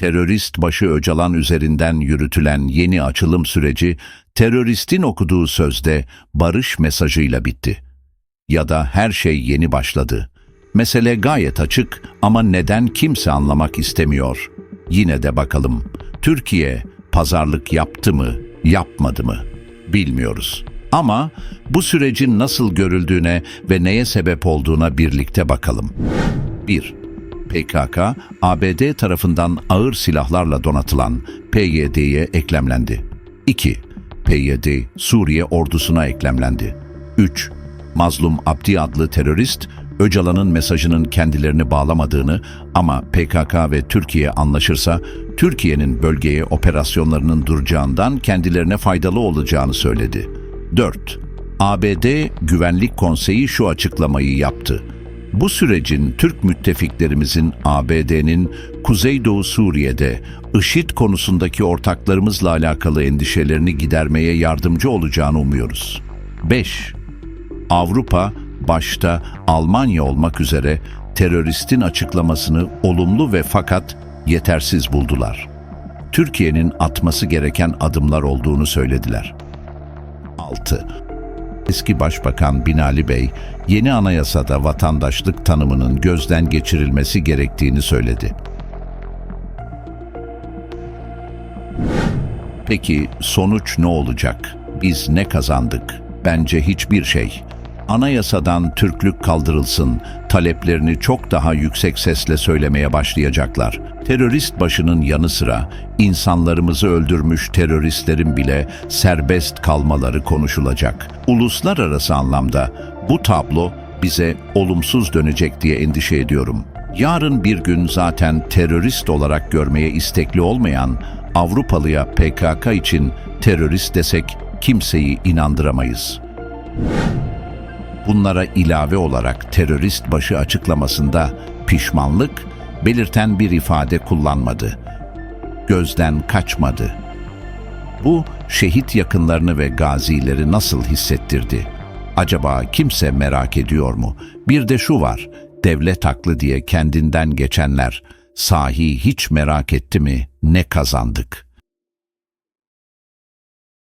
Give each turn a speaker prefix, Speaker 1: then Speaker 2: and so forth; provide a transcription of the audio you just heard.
Speaker 1: terörist başı Öcalan üzerinden yürütülen yeni açılım süreci, teröristin okuduğu sözde barış mesajıyla bitti. Ya da her şey yeni başladı. Mesele gayet açık ama neden kimse anlamak istemiyor? Yine de bakalım. Türkiye pazarlık yaptı mı, yapmadı mı? Bilmiyoruz. Ama bu sürecin nasıl görüldüğüne ve neye sebep olduğuna birlikte bakalım. 1. PKK, ABD tarafından ağır silahlarla donatılan PYD'ye eklemlendi. 2. PYD, Suriye ordusuna eklemlendi. 3. Mazlum Abdi adlı terörist, Öcalan'ın mesajının kendilerini bağlamadığını ama PKK ve Türkiye anlaşırsa Türkiye'nin bölgeye operasyonlarının duracağından kendilerine faydalı olacağını söyledi. 4. ABD Güvenlik Konseyi şu açıklamayı yaptı. Bu sürecin Türk müttefiklerimizin ABD'nin Kuzeydoğu Suriye'de IŞİD konusundaki ortaklarımızla alakalı endişelerini gidermeye yardımcı olacağını umuyoruz. 5. Avrupa, başta Almanya olmak üzere teröristin açıklamasını olumlu ve fakat yetersiz buldular. Türkiye'nin atması gereken adımlar olduğunu söylediler. 6. Eski Başbakan Binali Bey, yeni anayasada vatandaşlık tanımının gözden geçirilmesi gerektiğini söyledi. Peki sonuç ne olacak? Biz ne kazandık? Bence hiçbir şey. Anayasadan Türklük kaldırılsın, taleplerini çok daha yüksek sesle söylemeye başlayacaklar. Terörist başının yanı sıra insanlarımızı öldürmüş teröristlerin bile serbest kalmaları konuşulacak. Uluslararası anlamda bu tablo bize olumsuz dönecek diye endişe ediyorum. Yarın bir gün zaten terörist olarak görmeye istekli olmayan Avrupalıya PKK için terörist desek kimseyi inandıramayız. Bunlara ilave olarak terörist başı açıklamasında pişmanlık belirten bir ifade kullanmadı. Gözden kaçmadı. Bu şehit yakınlarını ve gazileri nasıl hissettirdi? Acaba kimse merak ediyor mu? Bir de şu var, devlet haklı diye kendinden geçenler sahi hiç merak etti mi ne kazandık?''